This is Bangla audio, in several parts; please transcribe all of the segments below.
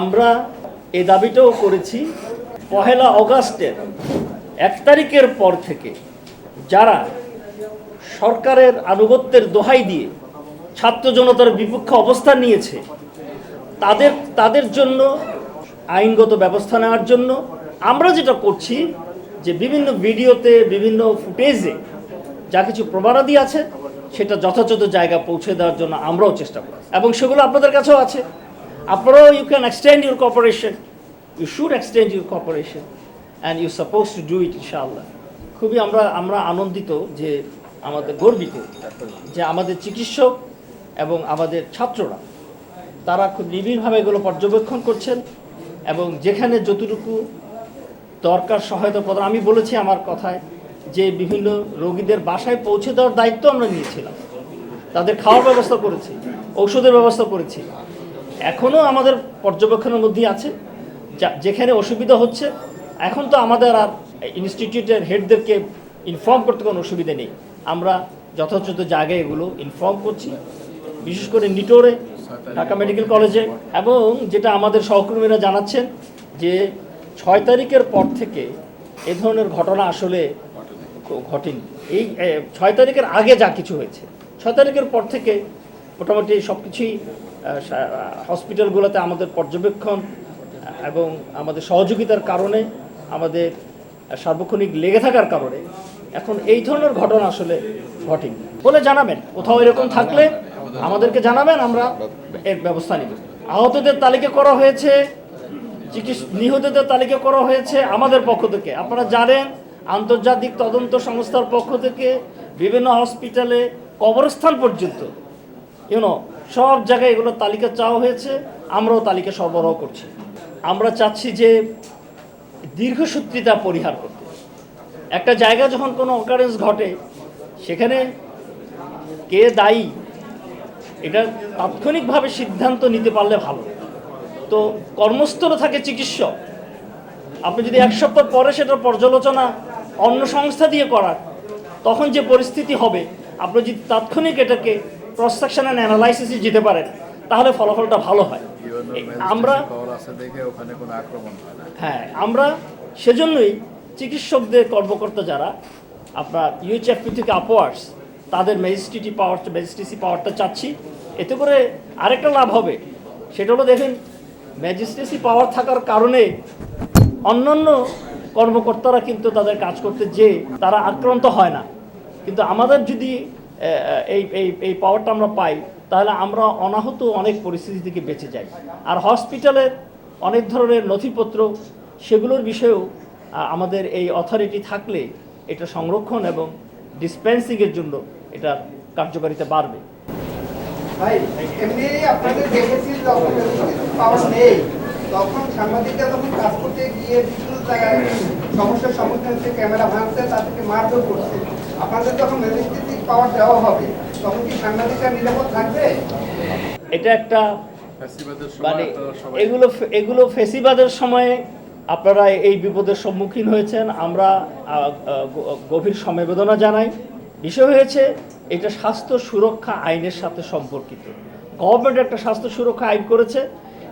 আমরা এ দাবিটাও করেছি পহেলা অগাস্টের এক তারিখের পর থেকে যারা সরকারের আনুগত্যের দোহাই দিয়ে ছাত্র জনতার বিপক্ষে অবস্থান নিয়েছে, তাদের তাদের জন্য, আইনগত ব্যবস্থা নেওয়ার জন্য আমরা যেটা করছি যে বিভিন্ন ভিডিওতে, বিভিন্ন ফুটেজে যা কিছু প্রমাণাদি আছে, সেটা যথাযথ জায়গা পৌঁছে দেওয়ার জন্য আমরাও চেষ্টা করি এবং সেগুলো আপনাদের কাছেও আছে। আপনারাও you can extend your cooperation you should extend your cooperation and you suppose to do it ইনশাআল্লাহ খুবই আমরা আমরা আনন্দিত যে আমাদের গর্বিত যে আমাদের চিকিৎসক এবং আমাদের ছাত্ররা, তারা খুব নিবিড়ভাবে এগুলো পর্যবেক্ষণ করছেন এবং যেখানে যতটুকু দরকার সহায়তা প্রদান, আমি বলেছি আমার কথায় যে বিভিন্ন রোগীদের বাসায় পৌঁছে দেওয়ার দায়িত্ব আমরা নিয়েছিলাম। তাদের খাওয়ার ব্যবস্থা করেছি, ঔষধের ব্যবস্থা করেছি। এখনও আমাদের পর্যবেক্ষণের মধ্যেই আছে। যেখানে অসুবিধা হচ্ছে, এখন তো আমাদের আর ইনস্টিটিউটের হেডদেরকে ইনফর্ম করতে কোনো অসুবিধা নেই। আমরা যথাযথ জায়গায় এগুলো ইনফর্ম করছি। বিশেষ করে নিটোরে, ঢাকা মেডিকেল কলেজে, এবং যেটা আমাদের সহকর্মীরা জানাচ্ছেন যে ছয় তারিখের পর থেকে এ ধরনের ঘটনা আসলে ঘটেনি। এই ছয় তারিখের আগে যা কিছু হয়েছে, ছয় তারিখের পর থেকে মোটামুটি সব কিছুই হসপিটালগুলোতে আমাদের পর্যবেক্ষণ এবং আমাদের সহযোগিতার কারণে, আমাদের সার্বক্ষণিক লেগে থাকার কারণে এখন এই ধরনের ঘটনা আসলে ঘটেনি। বলে জানাবেন, কোথাও এরকম থাকলে আমাদেরকে জানাবেন, আমরা এর ব্যবস্থা নিব। আহতদের তালিকা করা হয়েছে, চিকিৎসা, নিহতদের তালিকা করা হয়েছে আমাদের পক্ষ থেকে। আপনারা জানেন, আন্তর্জাতিক তদন্ত সংস্থার পক্ষ থেকে বিভিন্ন হসপিটালে কবরস্থান পর্যন্ত ইউনো সব জায়গায় এগুলো তালিকা চাওয়া হয়েছে, আমরাও তালিকা সরবরাহ করছি। আমরা চাচ্ছি যে দীর্ঘসূত্রিতা পরিহার করতে। একটা জায়গা যখন কোনো অকারেন্স ঘটে, সেখানে কে দায়ী, এটা তাৎক্ষণিকভাবে সিদ্ধান্ত নিতে পারলে ভালো। তো কর্মস্থলে থাকে চিকিৎসক। আপনি যদি এক সপ্তাহ পরে সেটার পর্যালোচনা অন্য সংস্থা দিয়ে করার তখন যে পরিস্থিতি হবে, আপনি যদি তাৎক্ষণিক এটাকে প্রসেকশন অ্যান্ড অ্যানালাইসিসে যেতে পারেন, তাহলে ফলাফলটা ভালো হয়। আমরা হয়, আমরা সেজন্যই চিকিৎসকদের কর্মকর্তা যারা, আপনার ইউএইচএফপি থেকে আপওয়ার্ডস তাদের ম্যাজিস্ট্রেটি পাওয়ার ম্যাজিস্ট্রেসি পাওয়ারটা চাচ্ছি। এতে করে আরেকটা লাভ হবে, সেটা হলো দেখেন ম্যাজিস্ট্রেসি পাওয়ার থাকার কারণে অন্যান্য কর্মকর্তারা কিন্তু তাদের কাজ করতে যে তারা আক্রান্ত হয় না। কিন্তু আমাদের যদি এই এই এই পাওয়ারটা আমরা পাই, তাহলে আমরা অনাহত অনেক পরিস্থিতি থেকে বেঁচে যাই। আর হসপিটালের অনেক ধরনের নথিপত্র, সেগুলোর বিষয়েও আমাদের এই অথরিটি থাকলে এটা সংরক্ষণ এবং ডিসপেন্সিংয়ের জন্য এটার কার্যকারিতা বাড়বে। ভাই পাওয়ার নেই। তখন কাজ করতে গিয়ে বিভিন্ন জায়গায় সমস্যার সম্মুখীন হচ্ছে ক্যামেরা ভাঙছে, তাদেরকে মারধর করছে। আপনাদের যখন ম্যাজিস্ট্রেটিক পাওয়ার দেওয়া হবে তখন কি সাংবাদিকরা নিরাপদ থাকবে? এটা একটা মানে এগুলো এগুলো ফেসিবাদের সময়ে আপনারা এই বিপদের সম্মুখীন হয়েছেন। আমরা গভীর সমবেদনা জানাই। বিষয় হয়েছে এটা স্বাস্থ্য সুরক্ষা আইনের সাথে সম্পর্কিত। গভর্নমেন্ট একটা স্বাস্থ্য সুরক্ষা আইন করেছে।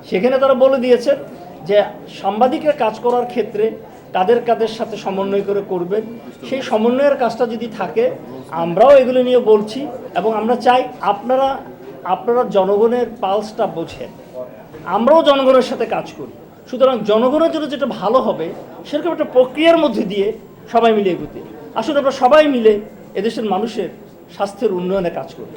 সেখানে তারা বলে দিয়েছেন যে সাংবাদিকরা কাজ করার ক্ষেত্রে কাদের কাদের সাথে সমন্বয় করে করবেন, সেই সমন্বয়ের কাজটা যদি থাকে, আমরাও এগুলো নিয়ে বলছি এবং আমরা চাই আপনারা আপনারা জনগণের পালসটা বোঝেন। আমরাও জনগণের সাথে কাজ করি। সুতরাং জনগণের জন্য যেটা ভালো হবে, সেরকম একটা প্রক্রিয়ার মধ্যে দিয়ে সবাই মিলে এগোতে। আসলে আমরা সবাই মিলে এদেশের মানুষের স্বাস্থ্যের উন্নয়নে কাজ করি।